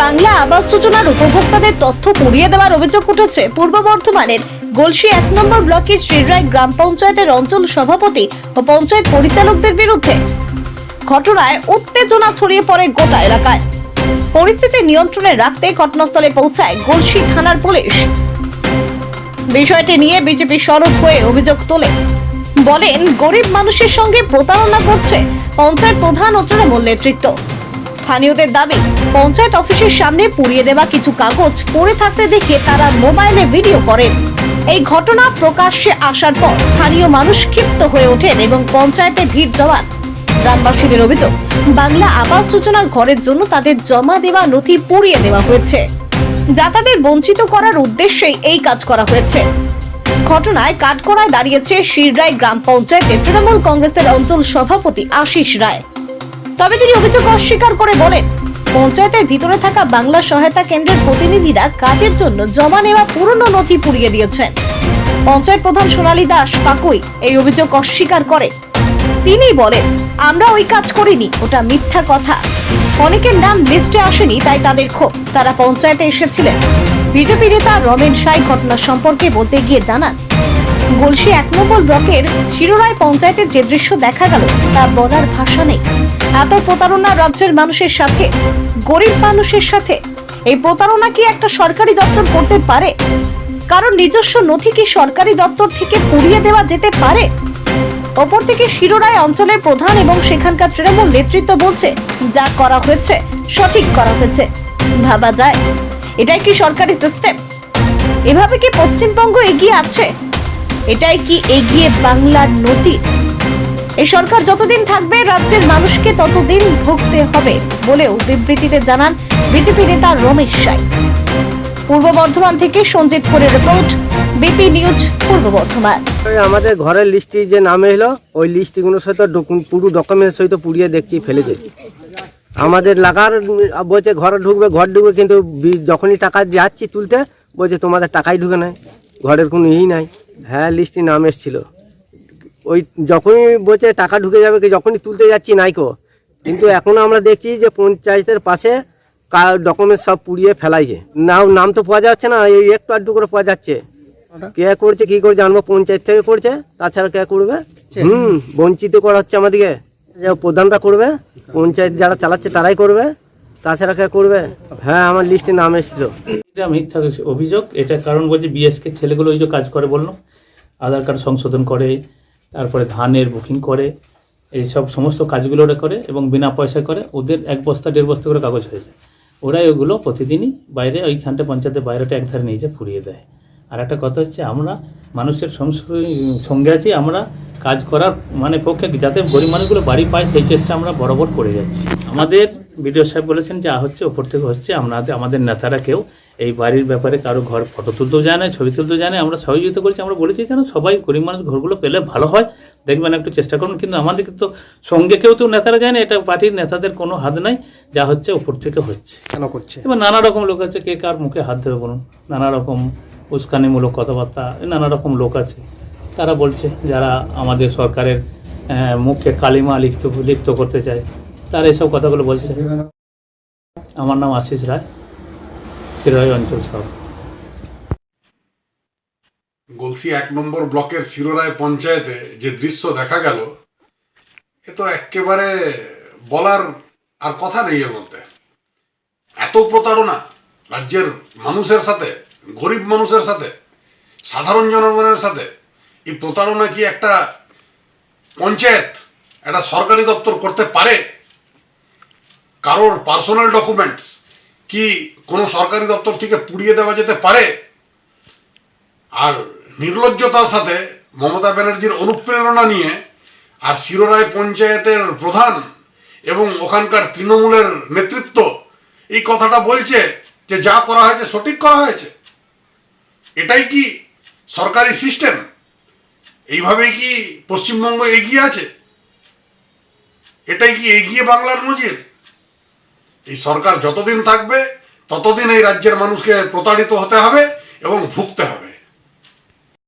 বাংলা আবাস যোজনার উপভোক্তাদের তথ্য পুড়িয়ে দেওয়ার অভিযোগ উঠেছে। পূর্ব বর্ধমানের গলসি এক নম্বর ব্লকের শ্রীরায় গ্রাম পঞ্চায়েতের অঞ্চল সভাপতি ও পঞ্চায়েত পরিচালকদের বিরুদ্ধে ঘটনায় উত্তেজনা ছড়িয়ে পড়ে গোটা এলাকায়। পরিস্থিতি নিয়ন্ত্রণে রাখতে ঘটনাস্থলে পৌঁছায় গলসি থানার পুলিশ। বিষয়টি নিয়ে বিজেপি সরব হয়ে অভিযোগ তোলে। বলেন, গরিব মানুষের সঙ্গে প্রতারণা করছে পঞ্চায়েত প্রধান ও তৃণমূল নেতৃত্ব। স্থানীয়দের দাবি, পঞ্চায়েত অফিসের সামনে পুড়িয়ে দেওয়া কিছু কাগজ পড়ে থাকতে দেখে তারা মোবাইলে ভিডিও করেন। এই ঘটনা প্রকাশ্যে আসার পর স্থানীয় মানুষ ক্ষিপ্ত হয়ে ওঠেন এবং পঞ্চায়েতে ভিড় জমান। গ্রামবাসীদের অভিযোগ, বাংলা আবাস যোজনার ঘরের জন্য তাদের জমা দেওয়া নথি পুড়িয়ে দেওয়া হয়েছে। যা তাদের বঞ্চিত করার উদ্দেশ্যেই এই কাজ করা হয়েছে। ঘটনায় কাঠগড়ায় দাঁড়িয়েছে শিররায় গ্রাম পঞ্চায়েতের তৃণমূল কংগ্রেসের অঞ্চল সভাপতি আশিস রায়। তবে তিনি অভিযোগ অস্বীকার করে বলেন, পঞ্চায়েতের ভিতরে থাকা বাংলা সহায়তা কেন্দ্রের প্রতিনিধিরা কাজের জন্য জমা নেওয়া পুরনো নথি পুড়িয়ে দিয়েছেন। পঞ্চায়েত প্রধান সোনালী দাস পাকুই এই অভিযোগ অস্বীকার করে। তিনি বলেন, আমরা ওই কাজ করিনি, ওটা মিথ্যা কথা। অনেকের নাম লিস্টে আসেনি, তাই তাদের ক্ষোভ। তারা পঞ্চায়েতে এসেছিলেন। বিজেপি নেতা রমেন সাই ঘটনা সম্পর্কে বলতে গিয়ে জানান গলসি এক নম্বর ব্লকের শিরোরায় পঞ্চায়েতের যে দৃশ্য দেখা গেল, তা বলার ভাষা নেই। এত প্রতারণা রাজ্যের মানুষের সাথে, গরিব মানুষের সাথে, এই প্রতারণা কি একটা সরকারি দপ্তর করতে পারে? কারণ নিজস্ব নথি কি সরকারি দপ্তর থেকে পুড়িয়ে দেওয়া যেতে পারে? ওপর থেকে শিরোরায় অঞ্চলের প্রধান এবং সেখানকার তৃণমূল নেতৃত্ব বলছে, যা করা হয়েছে, সঠিক করা হয়েছে। ভাবা যায়, এটাই কি সরকারি সিস্টেম এভাবে কি পশ্চিমবঙ্গ এগিয়ে আছে? এটাই কি এগিয়ে বাংলার নজির? এই সরকার যতদিন থাকবে, রাজ্যের মানুষকে ততদিন ভুগতে হবে বলেও বিবৃতিতে জানান বিজেপি নেতা রমেশ সাই। পূর্ব বর্ধমান থেকে সঞ্জিত পুরের রিপোর্ট, বিপি নিউজ, পূর্ব বর্ধমান। আমাদের ঘরের লিস্টে যে নাম এলো, ওই লিস্টগুলোর ডকু- পুরো ডকুমেন্টের সহিত পুড়িয়ে দেখছি, ফেলেছে। আমাদের লাগার বলছে ঘরে ঢুকবে, ঘর ঢুকবে, কিন্তু যখনই টাকা যাচ্ছি তুলতে, বলছে তোমাদের টাকাই ঢুকে নাই। ঘরের কোনো ই নাই। হ্যাঁ লিস্টে নাম এসছিল। ওই যখনই বলছে টাকা ঢুকে যাবে কি যখনই তুলতে যাচ্ছি নাইকো কিন্তু এখনও আমরা দেখছি যে পঞ্চায়েতের পাশে ডকুমেন্ট সব পুড়িয়ে ফেলাইছে। নাম নাম তো পাওয়া যাচ্ছে না এই একটু আধটু করে পাওয়া যাচ্ছে। কে করছে কি করে জানব? পঞ্চায়েত থেকে করছে তাছাড়া কে করবে? হুম বঞ্চিত করা হচ্ছে আমাদেরকে। যে প্রধানরা করবে। পঞ্চায়েত যারা চালাচ্ছে তারাই করবে। তাছাড়া কে করবে? হ্যাঁ আমার লিস্টে নাম এসেছিল। এটা মিথ্যা অভিযোগ। এটা কারণ বলছে বিএসকে ছেলেগুলো ওই যে কাজ করে বললাম আধার কার্ড সংশোধন করে, তারপরে ধানের বুকিং করে এই সব সমস্ত কাজগুলো ওরা করে এবং বিনা পয়সায় করে। ওদের এক বস্তা, দেড় বস্তা করে কাগজ হয়ে যায় ওরাই ওগুলো প্রতিদিনই বাইরে ওইখানটা পঞ্চায়েতের বাইরেটা একধারে নিয়ে যায় ফুরিয়ে দেয়। আর একটা কথা হচ্ছে, আমরা মানুষের সঙ্গে আছি, আমরা কাজ করার মানে পক্ষে যাতে গরিব মানুষগুলো বাড়ি পায় সেই চেষ্টা আমরা বরাবর করে যাচ্ছি। আমাদের বিডিও সাহেব বলেছেন যা হচ্ছে ওপর থেকে হচ্ছে আমরা আমাদের নেতারা কেউ এই বাড়ির ব্যাপারে কারও ঘর ফটো তুলতেও যায় না ছবি তুলতেও যায় না। আমরা সহযোগিতা করেছি আমরা বলেছি যেন সবাই গরিব মানুষ ঘরগুলো পেলে ভালো হয়। দেখবেন একটু চেষ্টা করুন কিন্তু আমাদের তো সঙ্গে কেউ তো নেতারা যায় না এটা পার্টির নেতাদের কোনো হাত নাই যা হচ্ছে ওপর থেকে হচ্ছে। কেন করছে? এবার নানা রকম লোক আছে কে কার মুখে হাত দেবে বলুন নানা রকম উস্কানিমূলক কথাবার্তা নানা রকম লোক আছে। তারা বলছে, যারা আমাদের সরকারের মুখে কালিমা লিপ্ত লিপ্ত করতে চায়, তারা এসব কথাগুলো বলছে। আমার নাম আশিস রায় শিরাই অঞ্চল সব গলসি এক নম্বর ব্লকের শিরোরায় পঞ্চায়েতে যে দৃশ্য দেখা গেল, এ তো একেবারে বলার আর কথা নেই এর মধ্যে। এত প্রতারণা রাজ্যের মানুষের সাথে, গরিব মানুষের সাথে, সাধারণ জনগণের সাথে এই প্রতারণা কি একটা পঞ্চায়েত, একটা সরকারি দপ্তর করতে পারে? কারোর পার্সোনাল ডকুমেন্টস কি কোনো সরকারি দপ্তর থেকে পুড়িয়ে দেওয়া যেতে পারে? আর নির্লজ্জতার সাথে মমতা ব্যানার্জির অনুপ্রেরণা নিয়ে আর শিরোরায় পঞ্চায়েতের প্রধান এবং ওখানকার তৃণমূলের নেতৃত্ব এই কথাটা বলছে যে যা করা হয়েছে সঠিক করা হয়েছে। এটাই কি সরকারি সিস্টেম? এইভাবেই কি পশ্চিমবঙ্গ এগিয়ে আছে? এটাই কি এগিয়ে বাংলার নজির? এই সরকার যতদিন থাকবে, ততদিন এই রাজ্যের মানুষকে প্রতারিত হতে হবে এবং ভুগতে হবে।